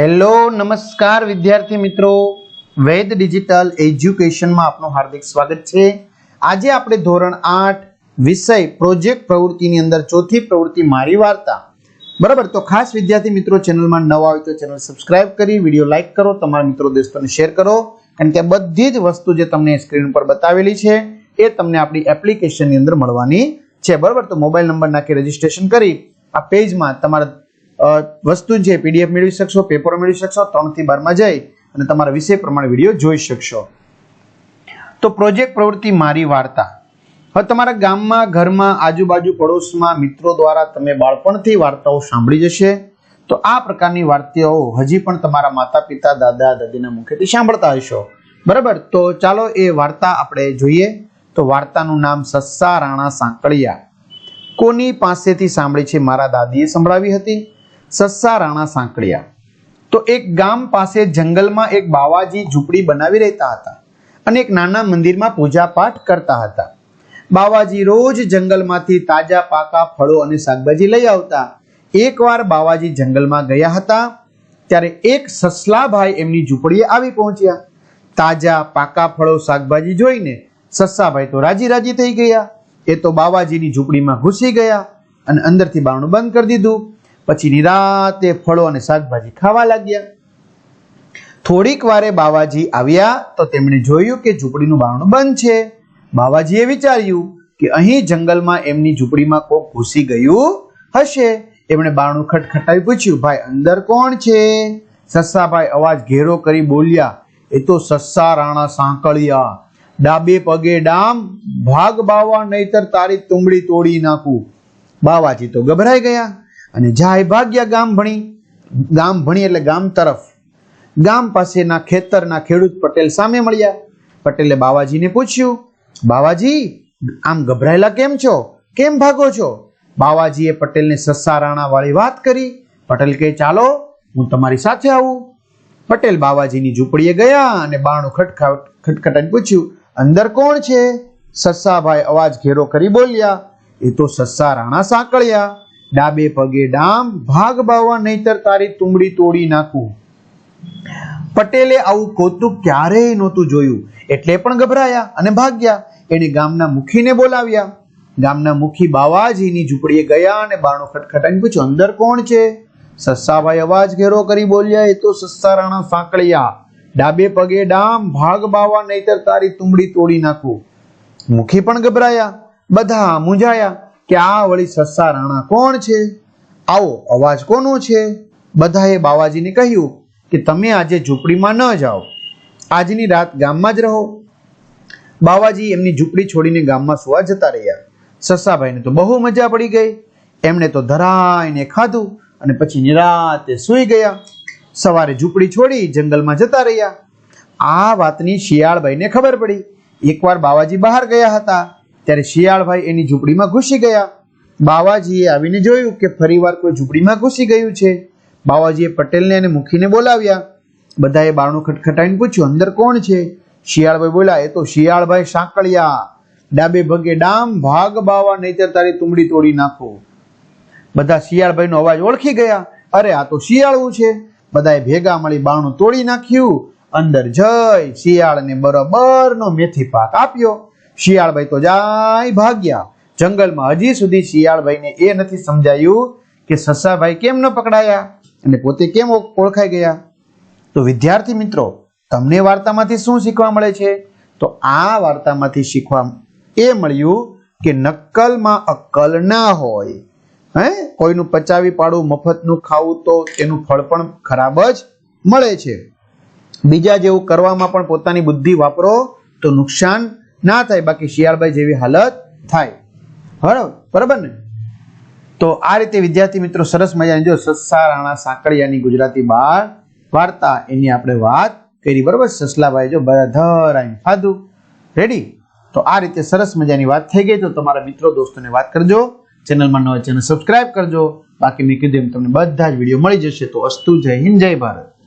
Hello, નમસ્કાર વિદ્યાર્થી મિત્રો. વેદ ડિજિટલ એજ્યુકેશનમાં આપનું હાર્દિક સ્વાગત છે. આજે આપણે ધોરણ આઠ વિષય પ્રોજેક્ટ પ્રવૃત્તિની અંદર ચોથી પ્રવૃત્તિ મારી વાર્તા. બરાબર, તો ખાસ વિદ્યાર્થી મિત્રો, ચેનલમાં નવા આવે તો ચેનલ સબસ્ક્રાઇબ કરી, વીડિયો લાઇક કરો, તમારા મિત્રો દોસ્તોને શેર કરો. કારણ કે બધી જ વસ્તુ જે તમને સ્ક્રીન પર બતાવેલી છે, એ તમને આપણી એપ્લિકેશનની અંદર મળવાની છે. બરાબર, તો મોબાઈલ નંબર નાખી રજીસ્ટ્રેશન કરી. આ પેજમાં તમારા વસ્તુ છે પીડીએફ મેળવી શકશો, પેપરો મેળવી શકશો ત્રણથી બારમાં જઈ અને તમારા વિષય પ્રમાણે વીડિયો જોઈ શકશો. તો પ્રોજેક્ટ પ્રવૃત્તિ મારી વાર્તા. હવે તમારા ગામમાં, ઘરમાં, આજુબાજુ પડોશમાં, મિત્રો દ્વારા તમે બાળપણથી વાર્તાઓ સાંભળી જશે. તો આ પ્રકારની વાર્તાઓ હજી પણ તમારા માતા પિતા દાદા, દાદીના મુખેથી સાંભળતા હશો. બરાબર? તો ચાલો એ વાર્તા આપણે જોઈએ. તો વાર્તાનું નામ સસ્સા રાણા સાંકળિયા. કોની પાસેથી સાંભળી છે મારા દાદીએ સંભળાવી હતી? સસ્સા રાણા સાંકળિયા. તો એક ગામ પાસે જંગલમાં એક બાવાજી ઝૂંપડી બનાવી રહેતા હતા અને એક નાના મંદિરમાં પૂજા પાઠ કરતા હતા. બાવાજી રોજ જંગલમાંથી તાજા પાકા ફળો અને શાકભાજી લઈ આવતા. એકવાર બાવાજી જંગલમાં ગયા હતા, ત્યારે એક સસલાભાઈ એમની ઝૂંપડીએ આવી પહોંચ્યા. તાજા પાકા ફળો, શાકભાજી જોઈને સસ્સાભાઈ તો રાજી રાજી થઈ ગયા. એ તો બાવાજીની ઝૂંપડીમાં ઘૂસી ગયા અને અંદરથી બારણું બંધ કરી દીધું. પછી નિરાતે ફળો અને શાકભાજી ખાવા લાગ્યા. થોડીક વારે બાવાજી આવ્યા તો તેમણે જોયું કે ઝૂંપડીનું બારણું બંધ છે. બાવાજીએ વિચાર્યું કે અહીં જંગલમાં એમની ઝૂંપડીમાં કોક ઘૂસી ગયું હશે. એમણે બારણું ખટખટાવી પૂછ્યું, ભાઈ, અંદર કોણ છે? સસ્સાભાઈ, અવાજ ઘેરો કરી બોલ્યા, એ તો સસ્સા રાણા સાંકળિયા. ડાબે પગે ડામ, ભાગ બાવા નહીતર તારી તુંબડી તોડી નાખું. બાવાજી તો ગભરાઈ ગયા. અને જાય ભાગ્યા ગામ ભણી ગામ ભણી એટલે ગામ તરફ. ગામ પાસેના ખેતરના ખેડૂત પટેલ સામે મળ્યા. પટેલે બાવાજીને પૂછ્યું, બાવાજી, આમ ગભરાયેલા કેમ છો? કેમ ભાગો છો? બાવાજીએ પટેલને સસ્સા રાણા વાળી વાત કરી. પટેલ કહે, ચાલો, હું તમારી સાથે આવું. પટેલ બાવાજીની ઝૂંપડીએ ગયા અને બાણું ખટખટ, ખટખટાઈને પૂછ્યું, અંદર કોણ છે? સસ્સાભાઈ અવાજ ઘેરો કરી બોલ્યા, એ તો સસ્સા રાણા સાંકળ્યા. ડાબે પગે ડામ, ભાગ બાવા નહીતર તારી તુંબડી તોડી નાખું. પટેલે આવું કોતું ક્યારેય નહોતું જોયું. એટલે પણ ગભરાયા અને ભાગ્યા. એને ગામના મુખીને બોલાવ્યા. ગામના મુખી બાવાજીની ઝૂંપડીએ ગયા અને બારણું ખટખટાઈને પૂછ્યું, અંદર કોણ છે? સસ્સાભાઈ અવાજ ઘેરો કરી બોલ્યા, એ તો સસ્સા રાણા સાંકળિયા ડાબે પગે ડામ, ભાગ બાવા નહીતર તારી તુંબડી તોડી નાખું. મુખી પણ ગભરાયા, બધા મૂંઝાયા. કે આ વળી સસ્સા રાણા કોણ છે? આવો અવાજ કોનો છે? બધાએ બાવાજીને કહ્યું કે તમે આજે ઝૂંપડીમાં ન જાઓ. આજની રાત ગામમાં જ રહો. બાવાજી એમની ઝૂંપડી છોડીને ગામમાં સુવા જતા રહ્યા. સસ્સાભાઈને તો બહુ મજા પડી ગઈ. એમણે તો ધરાઈને ખાધું અને પછી નિરાતે સૂઈ ગયા. સવારે ઝૂંપડી છોડી જંગલમાં જતા રહ્યા. આ વાતની શિયાળભાઈને ખબર પડી. એકવાર બાવાજી બહાર ગયા હતા. ત્યારે શિયાળભાઈ એની ઝૂંપડીમાં ઘૂસી ગયા. બાવાજીએ આવીને જોયું કે ફરીવાર કોઈ ઝૂંપડીમાં ઘૂસી ગયું છે. બાવાજીએ પટેલને અને મુખીને બોલાવ્યા. બધાએ બારણું ખટખટાઈને પૂછ્યું, અંદર કોણ છે? શિયાળભાઈ બોલ્યા, એ તો શિયાળભાઈ સાંકળિયા. ડાબે ભગે ડામ, ભાગ બાવા, નહીતર તારી તુંબડી તોડી નાખો. બધા શિયાળભાઈનો અવાજ ઓળખી ગયા. અરે, આ તો શિયાળવું છે. બધાએ ભેગા મળી બારણું તોડી નાખ્યું. અંદર જઈ શિયાળને બરોબરનો મેથી પાક આપ્યો. શિયાળભાઈ તો જાય ભાગ્યા. જંગલમાં હજી સુધી શિયાળભાઈને એ નથી સમજાયું કે સસાભાઈ કેમ ન પકડાયા અને પોતે કેમ ઓળખાઈ ગયા? તો વિદ્યાર્થી મિત્રો, તમને વાર્તામાંથી શું શીખવા મળે છે? તો આ વાર્તામાંથી શીખવા એ મળ્યું કે નક્કલમાં અક્કલ ના હોય. હે? કોઈનું પચાવી પાડવું મફતનું ખાવું તો તેનું ફળ પણ ખરાબ જ મળે છે. બીજા જેવું કરવામાં પણ પોતાની બુદ્ધિ વાપરો તો નુકસાન ના થાય, બાકી શિયાળભાઈ જેવી હાલત થાય. બરાબર? બરાબર ને? તો આ રીતે વિદ્યાર્થી મિત્રો સરસ મજાની જો સસ્સા રાણા સાંકળિયાની ગુજરાતી બાર વાર્તા એની આપણે વાત કરી, બરાબર? સસલાભાઈ જો બરાધર આવીને ખાધું. રેડી તો આ રીતે સરસ મજાની વાત થઈ ગઈ. તો તમારા મિત્રો દોસ્તોને વાત કરજો. ચેનલમાં નવા ચેનલ સબસ્ક્રાઇબ કરજો. બાકી મેં કીધું એમ તમને બધા જ વીડિયો મળી જશે. તો અસ્તુ, જય હિન્દ, જય ભારત.